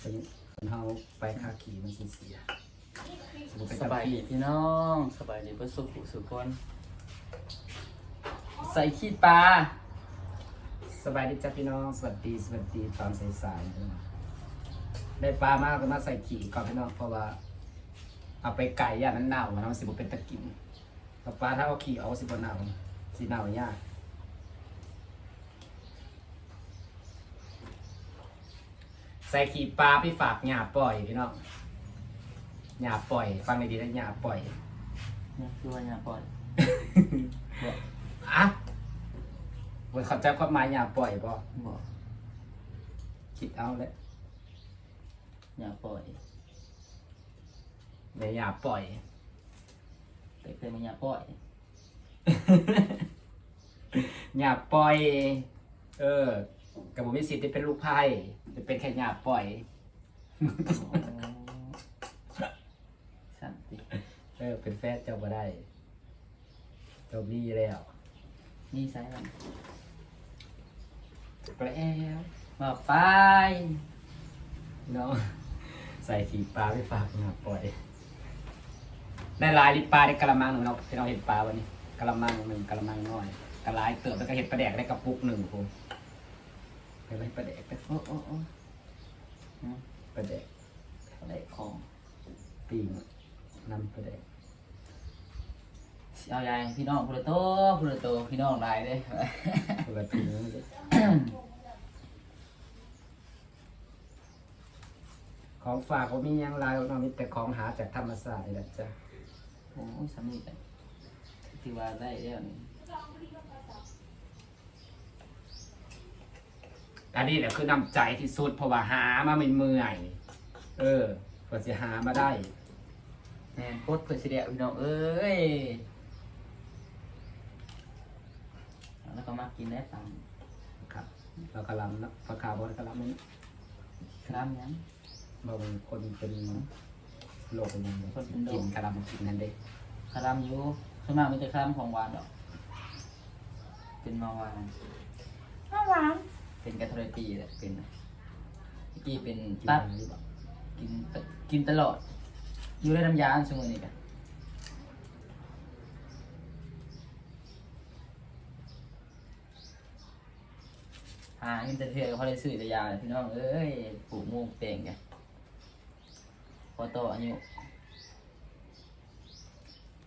เป็นคนเฮาไปคาขี่มันสิเสียสมมุติไปสกับบายดีพี่พี่น้องสบายดีเพื่อสุขสุขคน ใส่ขี้ปลาสบายดีจ้ะพี่น้อง สวัสดีสวัสดีตอนสายๆพี่น้องได้ปลามากก็มาใส่ขี่ก่อนพี่น้องเพราะว่า เอาไปไก่ย่านั้นเน่ามันสิบ่เป็นตะกินกับปลาถ้าเอาขี่เอาสิบ่เน่าสิเน่ายาก ใส่ขี่ปลาไปฝากหยาปล่อยพี่น้องหยาปล่อย ฟังดีๆนะหยาปล่อยเนี่ยคือว่าอย่าปล่อยบอกอะเว้ยเขาใจความหมายหยาปล่อยบ่บอกคิดเอาเลยอย่าปล่อยในหยาปล่อย แต่เคยมาอย่าปล่อยหยาปล่อย เออกับผมมีสิทธิ์ได้เป็นลูกไพ่ จะเป็นแค่หยาปล่อยสันติเออเป็นแฟนเจ้าบ่ได้เจ้ามีแล้วนี่ใส่มันไปแล้วมาไปเนาะใส่ขีปลาไปฝากหยาปล่อยได้หลายลิตรปลาได้กะละมังหนึ่งเนาะที่เราเห็นปลาวันนี้กะละมังหนึ่งกะละมังน้อยกะลายเติบแล้วก็เห็ดปลาแดกได้กระปุกหนึ่งผม ไปไว้ปลาแดกไปโอ้โอ้โอ้อืมปลาแดกอะไรของปีงนำปลาแดกเอายายพี่น้องพูดโตพูดโตพี่น้องหลายเด้คนละถุงเลยของฝากเขามีหยังหลายน้องมีแต่ของหาจากธรรมศาสตร์นี่แหละจ้ะโอ้ยสามีกันที่ว่าได้เรื่องนี้ อันนี้แหละคือนำใจที่สุดเพราะว่าหามาไม่เมื่อย เออเพื่อจะหามาได้แม่นโคตรเพื่อสิเดียวพี่น้องเอ้ยแล้วก็มากินได้ตังครับเรากำลังนะพระคาบอนกำลังมันครับยังบางคนเป็นโรคเป็นยังไงคนเป็นโรคกินกระลำกินนั่นเด้คารามอยู่ส่วนมากมีแต่คารามของหวานดอก เป็นมาหวานมาหวาน เป็นกระเทยปีแหละเป็นเมื่อกี้เป็นกินตัดนั่นหรือเปล่ากินตกินตลอด อยู่ได้น้ำยาอันสมุนนี่กันหาเงินแต่เถื่อก็พอได้ซื้อแต่ยาแหละพี่น้องเอ้ยปลูกมูกเป่งกันพอโตอายุ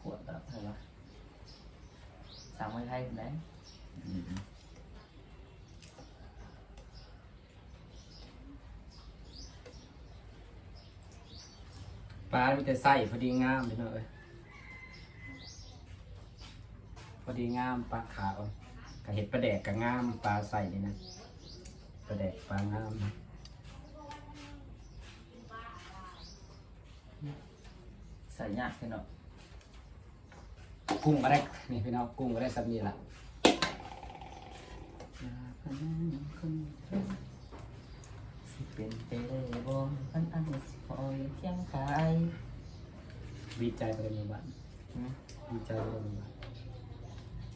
ขวดแล้วเท่าไหร่สามวันไทยคนไหน ปลามีแต่ไส้พอดีงามพี่น้องเอ้ยพอดีงามปลาขาวกับเห็ดปลาแดกกับงามปลาใส่นี่นะปลาแดกปลางามนะใส่ยากพี่น้องกุ้งก็ได้นี่พี่น้องกุ้งก็ได้สับนี่ละ สิเป็นไปได้บ่อันอันสิคอยเที่ยงกายดีใจไปเลยบ้านอืมดีใจไปเลยบ้าน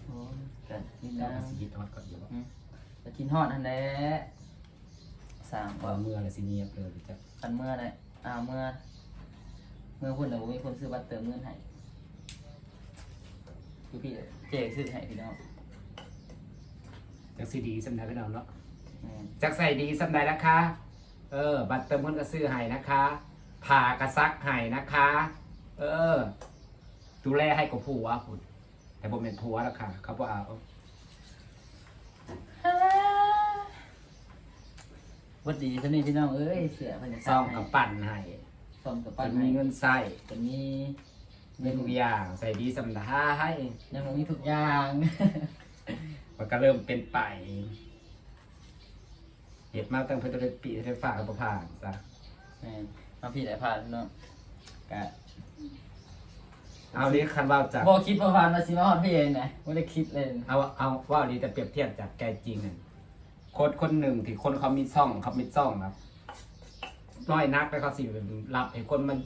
โอ้ยกันนี่เจ้านะก็สิคิดฮอดก่อนอยู่ว่าอืมจะกินฮอดอันแหละสามว่าเมื่ออะไรสิเงียบเลยจ้ะอันเมื่อไหร่อ่าเมื่อ เมื่อพุ่นน่ะบ่มีคนซื้อบัตรเติมเงินให้คือพี่เจ๊ซื้อให้พี่น้องจักสิดีสำนักพี่น้องเนาะแม่นจักใส่ดีสำนักนะคะ เออ บัตรเติมเงินก็ซื้อให้นะคะผ่ากระซักให้นะคะ เออ ดูแลให้กับผัวคุณแต่ผมเป็นผัวแล้วค่ะเขาบอกเอาวัดดีซะนี่พี่น้องเอ้ยเสียเพิ่นจะซ่องกับปั่นให้ซ่อมกับปัปั้นนมีให้เงินใส่จะมีมีทุกอย่างใส่ดีสำนักให้ยังบ่มีทุกอย่างมันก็เริ่มเป็นไป เหตุมาตั้งเพื่อจะเป็นปีที่ฝากกับผ่านจ้ะแม่นมาพี่ได้ผ่านพี่น้องกะเอานี้คันว่าจากบ่คิดว่าผ่านมาสิมาฮอดพี่เองนะบ่ได้คิดเลยเอาเอาว่าดีแต่เปรียบเทียบจากแกจริงนั่นคนคนหนึ่งที่คนเขามีซ่องเขามีซ่องครับน้อยนักแล้วเขาสิรับให้คนมัน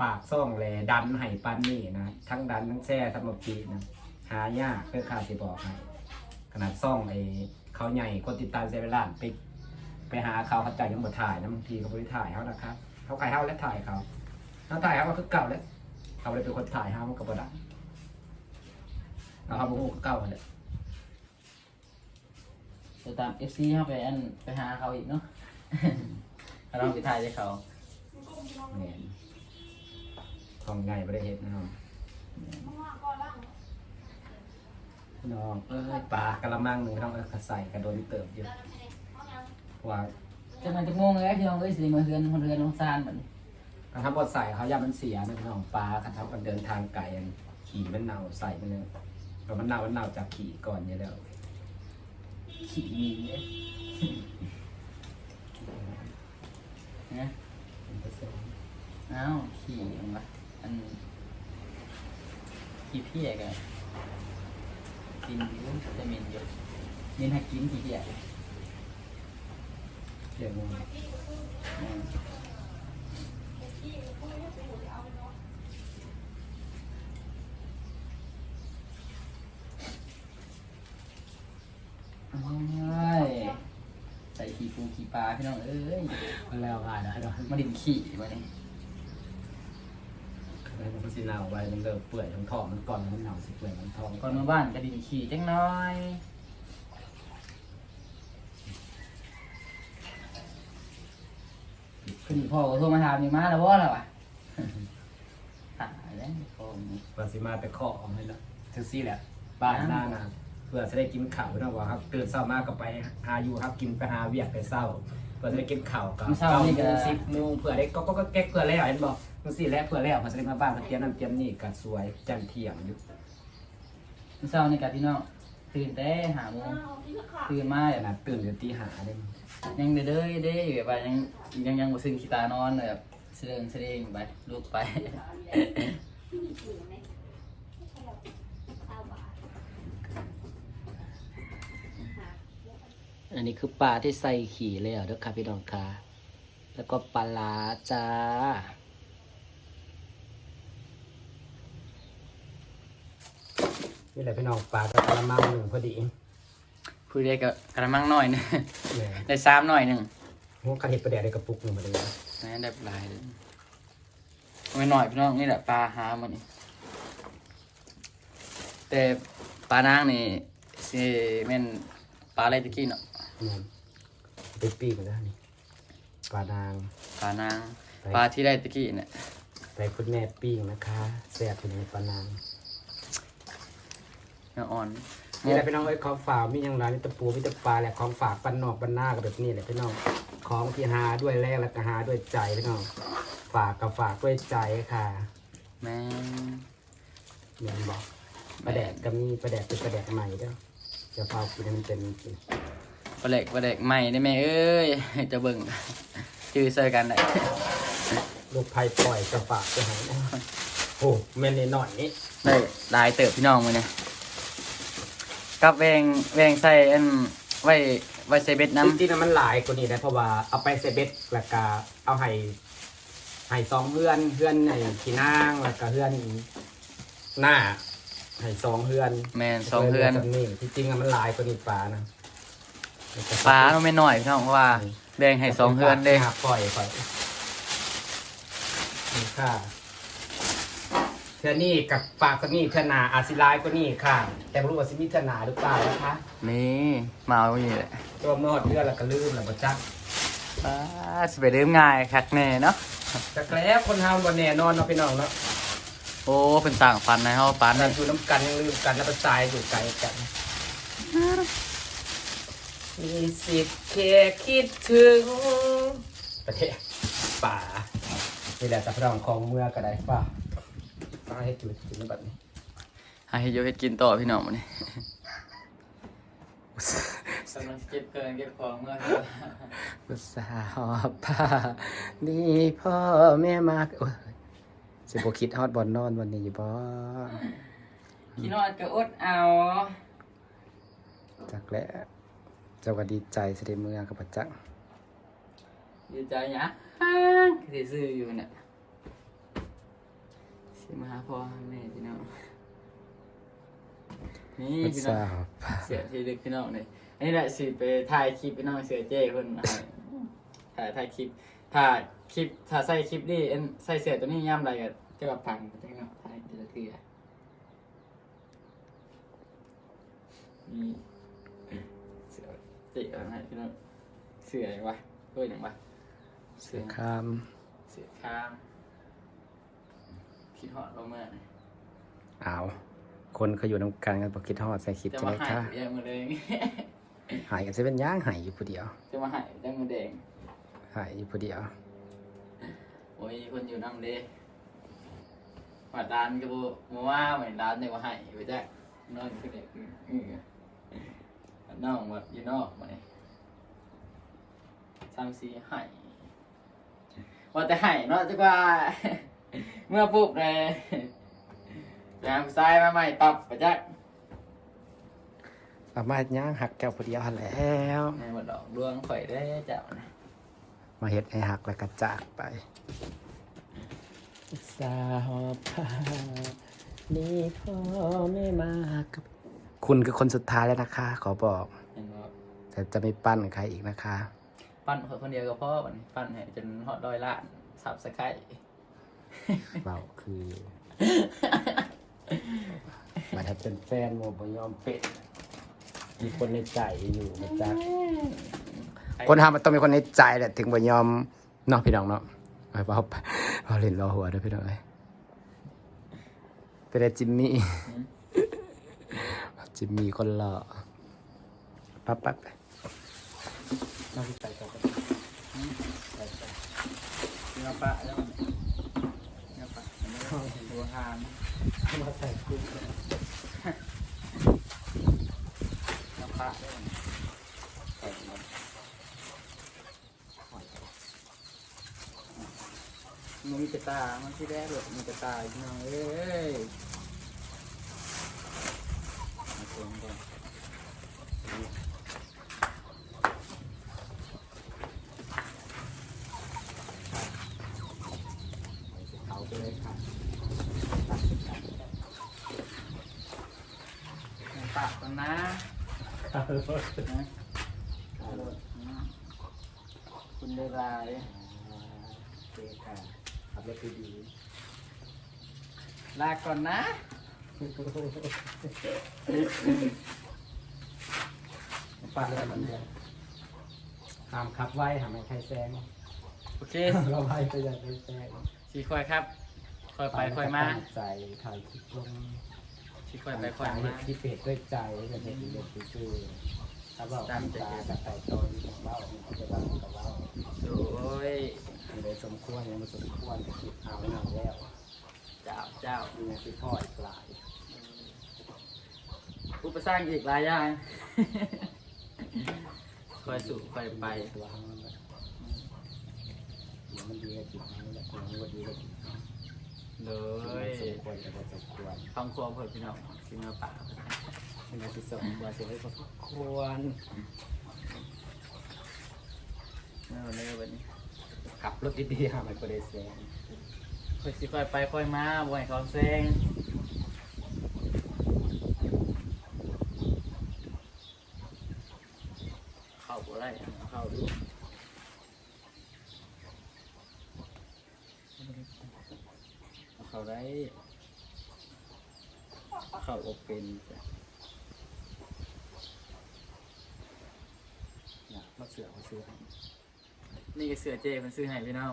ฝากซ่องแลดันให้ปันนี่นะทั้งดันทั้งแช่ทั้งหมดปีนะหายากเพื่อค่าสิบอกให้ขนาดซ่องไอ้เขาใหญ่คนติดตามใจเวลานไป ไปหาเขาเขาจ่ายยังบ่ถ่ายนะบางทีเขาไม่ได้ถ่ายเขานะครับเขาขายเขาและถ่ายเขาเขาถ่ายเขาก็คือเก่าแล้วเขาเลยเป็นคนถ่ายเขามันก็บ่ได้เอาเขาบุกเก่าเลยจะตาม FC เข้าไปอันไปหาเขาอีกเนาะถ้าเราไปถ่ายให้เขาแม่นทองไงไม่ได้เห็นนะครับน้องเอ้ยปลากระมังหนึ่งน้องเอ้ยใส่กระโดนเติบอยู่ ว่าจะมันจะงงเลยพี่น้องเอ้ยสิมาเฮือนคนเฮือนน้องซานบัดนี้การทำบดใส่เขาย่ามันเสียนะพี่น้องปลาการทำกันเดินทางไกลอันขี่มันเน่าใส่ไปเลยเพราะมันเน่ามันเน่าจากขี่ก่อนอยู่แล้วขี่มีเด้นะอ้าวขี่อันวะอันขี่เพี้ยกันกินอยู่จะมินอยู่มินให้กินขี่เพี้ย เดี๋ยวมึงอืมโอ้ยใส่ขี่ปูขี่ปลาพี่น้องเอ้ยมันแล้วง่ายนะเนาะมาดินขี่มาเนี่ยมันสิเน่าไปมันเริ่มเปื่อยทั้งท้องมันก่อนมันเน่าสิเปื่อยมันท้องก่อนมาบ้านก็ดินขี่จังน้อย พ่อก็โทรมาถามอยู่มาแล้วว่าล่ะวะตายแล้วพ่องว่าสิมาไปเคาะเอาให้ละทั้งซี่แหละบ้านหน้านะเพื่อจะได้กินข้าวนะว่าครับตื่นเช้ามาก็ไปหาอยู่ครับกินไปหาเวียกไปเศร้าเพื่อจะได้กินข้าวกับเก้าโมงสิบโมงเพื่อได้ก็ก็ก็แก๊กเพื่อแล้วเห็นบอกทั้งซี่แล้วเพื่อแล้วเพื่อจะได้มาบ้านมาเตรียมนั่นเตรียมนี่กัสวยจันเที่ยงอยู่เช้านี่กับพี่น้องตื่นแต่หาโมงตื่นมาขนาดตื่นอยู่ตีหาเลย ยังเด้อเด้อเด้อแบบว่ายังยังยังบ่ซึ้งขี้ตานอนแบบเสดงเสดงไปลุกไป อันนี้คือปลาที่ใส่ขี่แล้วเด้อค่ะพี่น้องค่ะแล้วก็ปลาลาจ้านี่แหละพี่น้องปลาตะกระมังหนึ่งพอดี ผู้ใดก็กระมังหน่อยหนึงแหมได้สามหน่อยหนึงหัวกระเห็ดประเดี๋ยวได้กระปุกหนึ่งมาเลยนั่นได้ปลายเลยไม่หน่อยพี่น้องนี่แหละปลาหามันนี่แต่ปลานางนี่สิแม่นปลาอะไรตะกี้เนาะนี่ไปปีกมาแล้วนี่ปลานางปลานางปลาที่ได้ตะกี้เนี่ยไปคุณแม่ปิ้งนะคะแซ่บเป็นปลานางเนื้ออ่อน นี่แหละพี่น้องเอ้ยของฝากมีอย่างไรมีแตะปูมีแตะปลาแหละของฝากปันนอกปันหน้ากับแบบนี้แหละพี่น้องของที่หาด้วยแรกแล้วก็หาด้วยใจพี่น้องฝากกับฝากด้วยใจค่ะแม่งเมียนบอกประแดกก็มีประแดกเป็นประแดกใหม่เด้อจะเฝ้ากินให้มันเป็นจริงปลาเล็กปลาเล็กใหม่ได้ไหมเอ้ย จะเบิ่งจื้อเซอกันได้ ลูกไผ่ปล่อยกระฝากไปหานะโอ้แม่นหน่อยนี่ได้หลายเติบพี่น้องมื้อนี้ กับแวงแวงใส่อันไว้ไว้ใส่เบ็ดน้จริงๆนะมันหลายกว่านี้นะเพราะว่าเอาไปเซเบ็ดแล้วก็เอาให้ให้สองเพื่อนเพื่อนในขี้นางแล้วก็เพื่อนหน้าให้สองเพื่อนำแม่นสองเพื่อนนี่ที่จริงอะมันหลายกว่านี้ปลานะปลามันไม่น้อยพี่น้องเพราะว่าแบ่งให้สองเพื่อนเด้หาปล่อยปล่อยนี่ค่ะ เทือนี่กับปากสักนี่เทือหนาอาจสิร้ายกว่านี่ค่ะ แต่ไม่รู้ว่าสิมีเทือหนาหรือเปล่านะคะนี่มาเอาอยู่แหละตัวเมื่อหอดเดือนแล้วก็ลืมแล้วบ่จักปลาสิไปลืมง่ายคักแน่เนาะแต่แล้วคนเฮาบ่แน่นอนเนาะพี่น้องเนาะโอ้เป็นต่างฟันในเฮาปานนั่นั่นนอยู่น้ำกันยังลืมกันแล้วก็ตายอยู่ไกลกันมีสิทธิ์แค่คิดถึงประเทศป่านี่แหละสัพรองของเมื่อก็ได้ป่า ป้าให้จุดจุดแบบนี้ให้โยเฮ็ดกินต่อพี่น้องมื้อนี้กำลังเก็บเกินเก็บของเมื่ออุตส่าห์หอบผ้านี่พ่อแม่มากโอ้ยสิบคิดฮอดบอลนอนวันนี้อยู่บ่พี่นอดก็อดเอาจักแล้วเจ้าก็ดีใจเสด็จเมื่อกับประจักษ์ดีใจหยังสิซื้ออยู่เนี่ย สิมาหาพ่อหาแม่พี่น้องนี่อุตพี่น้อส่างห์หอบผ้าเสียที่ดึกพี่น้องเลยอันนี้แหละสิไปถ่ายคลิปพี่น้องเสือเจ้คนให้ถ่ายถ่ายคลิปถ้าคลิปถ้าใส่คลิปนี่เอ็นใส่เสื้อตัวนี้ย่ำไรก็จะแบบพังจังเนาะถ่ายทีละเทื่อมีเสือจิกอะไรพี่น้องเสืออย่างวะเอ้ยอย่างวะเสือข้ามเสือข้าง คิดหอดลงมาหน่อยอ้าวคนเขาอยู่น้ำกันกันบอกคิดทอดใส่คิดจะจะมาได้หายค่ะยังมือแดง หายกันจะเป็นย่างหายอยู่ผู้เดียวจะมาหายยังมือแดงหายอยู่ผู้เดียวโอ้ยคนอยู่น้ำเด้หวัดดานก็บ่มาว่าเหมือนดานเนี่ยว่าหายไปจ้ะนอนคือเด็กอือน้องแบบอยู่นอกมาเนี่ยซ้ำซีหายว่าแต่หายเนาะจักว่า เมื่อปุ๊บเลยยามซ้ายมาใหม่ปรับไปจ้ะสามารถย่างหักแก้วผู้เดียวหันแล้วในหมดดอกดวงข่อยได้เจ้านะมาเฮ็ดให้หักแล้วก็จากไปสาวพานี่พ่อไม่มากับ คุณคือคนสุดท้ายแล้วนะคะ ขอบอก เห็นว่าแต่จะไม่ปั้นใครอีกนะคะ ปั้นข่อยคนเดียวก็พอบัดนี้ปั้นให้จนฮอดดอยล้านสับสไคร เบาคือมาถ้าเป็นแฟนโมบยอมเป็นมีคนในใจอยู่นะจ๊ะคนทำมันต้องมีคนในใจแหละถึงบ่ยอมเนาะพี่น้องเนาะไปเปล่าเอาเล่นรอหัวเด้วยพี่น้องเอ้ยเป็นไงจิมมี่จิมมี่คนหล่อปั๊บปั๊บไปน้องใส่ต่อไปเนื้อปลาแล้ว มันเนื้อปลามเอามาใส่กุ้งน้ำปลาใส่หมดมันมีกระตา มันที่แรกเลยมีกระตาอีกหน่อยเอ้ยมาชมก่อน เขาไปเลย ค่ะเนื้อปลาก่อนนะนะเอาเลยนะคุณได้ลายเจ๊ค่ะขับรถดีลาก่อนนะๆปาดเลยมันเนี่ยห้ามขับไว้ห้ามให้ใครแซงโอเค เราไว้ก็อย่าไปแซง สีคอยครับ คอยไปคอยมาใจถ่ายคลิปลงสีคอยไปคอยมา คลิปเพจด้วยใจจะเห็นเด็กซื่อๆถ้าบอกตามตากับแต่ตนของเรามันจะบ้ากับเราโอ้ยมันเลยสมควรยังไม่สมควรคลิปเอาหน่อยแล้วเจ้าเจ้ามีนาทีทอดปลายอุปสรรคอีกหลายอย่างคอยสู่คอยไปตัวห้างมันแบบเดี๋ยวมันดีกับจิตมันแหละมันก็ดีกับจิต มันเลมันยสมควรแต่ว่าสมควรคำครัวเผื่อพี่น้องกินเนื้อปลาเป็นอาชีพสมควรเสียให้สมควรเนื้อเนื้อแบบนี้ขับรถดีๆหามันก็ได้แซงคอยสิคอยไปค่อยมาบ่อยเขาแซงเข้าบ่ได้เอาเข้าดูเอาเข้าได้เข้าอบเป็นจ้ะ เนี่ยมาเสือมาเสือนี่ก็เสือเจมันซื้อให้พี่น้อง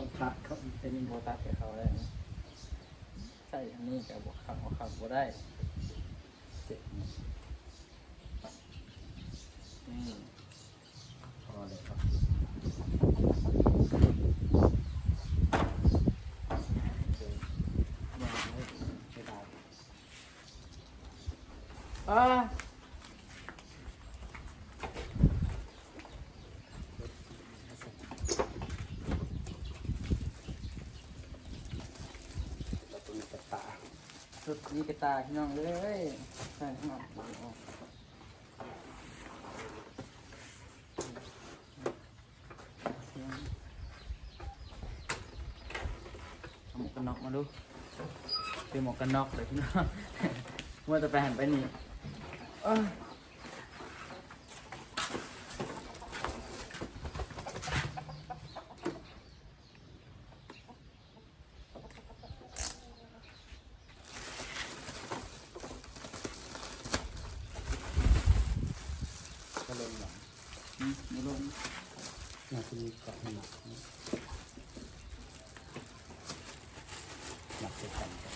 ต้องตัดเขาเป็นโบตัดให้เขาได้ใช่ทั้งนี้แต่บวกขับเขาขับบ่ได้เจ็บอืมพอเลยครับอ่า นี่กระตาพี่น้องเลยใส่ข้างนอกเอาหมวกกันน็อกมาดูเป็นหมวกกันน็อกเลยพี่น้องเมื่อจะไปหันไปนี่เอ้ย ก็ลงหลัง อืมไม่ลง น่าจะมีเกาะให้หนักหนักด้วยกันครับ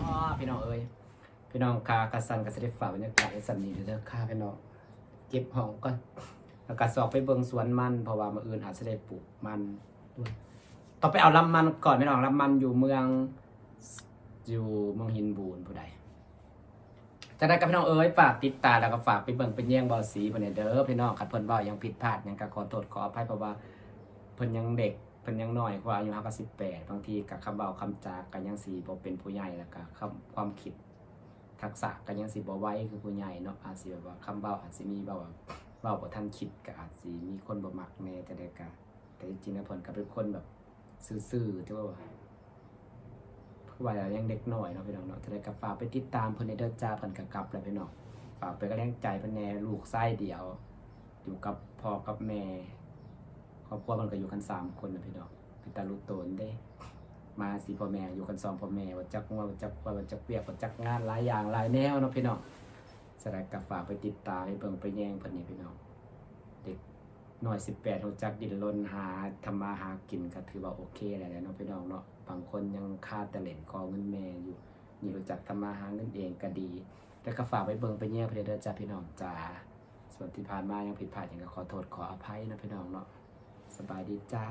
อ๋อพี่น้องเอ้ย คากระสันกระสได้ฝาบรรยากาศไอ้สันนี่เด้อค่าพี่น้องเก็บห้องก่อนแล้วก็สอบไปเบิ่งสวนมัน เพราะว่ามื้ออื่นอาจจะได้ปลูกมันด้วยต้อไปเอาลำมันก่อนพี่น้องลำมันอยู่เมืองอยู่เมืองหินบูนผู้ใดจะได้กับพี่น้องเอ้ยฝากติดตามแล้วก็ฝากไปเบิ่งเป็นแย่งบอสีเพิ่นเด้อพี่น้องคันเพิ่นเว้ายังผิดพลาดยังก็ขอโทษขออภัยเพราะว่าเพิ่นยังเด็กเพิ่นยังน้อยกว่าอายุเฮาก็18บางทีก็คำเว้าคำจาก็ยังสิบ่เป็นผู้ใหญ่แล้วก็ความคิด ทักษะก็ยังสิบ่ไว้คือผู้ใหญ่เนาะอาจสิแบบว่าคำเว้าอาจสิมีแบบว่าเว้าบ่ทันคิดก็อาจสิมีคนบ่มักแน่แต่ใดก็แต่จริงๆแล้วเพิ่นก็เป็นคนแบบซื่อๆที่ว่าผู้ว่ายังเด็กหน้อยเนาะพี่น้องเนาะแต่ใดก็ฝากไปติดตามเพิ่นในเด้อจ้าเพิ่นก็กลับแล้วพี่น้องฝากไปกำลังใจเพิ่นแน่ลูกชายเดียว อยู่กับพ่อกับแม่ครอบครัวมันก็อยู่กันสามคนนะพี่น้องเป็นตาลูกโตนเด้ มาสิพ่อแม่อยู่กันสองพ่อแม่ว่าจักว่าว่าจักว่าว่าจักเปียกว่าจักงานหลายอย่างหลายแนวเนาะพี่น้องสลายกับฝากไปติดตามไปเบิ่งไปแย่งพิ่นนี่พี่น้องเด็กหน้อย18รู้จักดินรนหาทำมาหากินก็ถือว่าโอเคแล้วเนาะพี่น้องเนาะบางคนยังคาดแต่เล่นขอเงินแม่อยู่นี่รู้จักทำมาหาเงินเองก็ดีแต่ก็ฝากไปเบิ่งไปแย่งพิ่นเด้อจ้าพี่น้องจ้าส่วนที่ผ่านมายังผิดพลาดหยังก็ขอโทษขออภัยนะพี่น้องเนาะสบายดีจ้า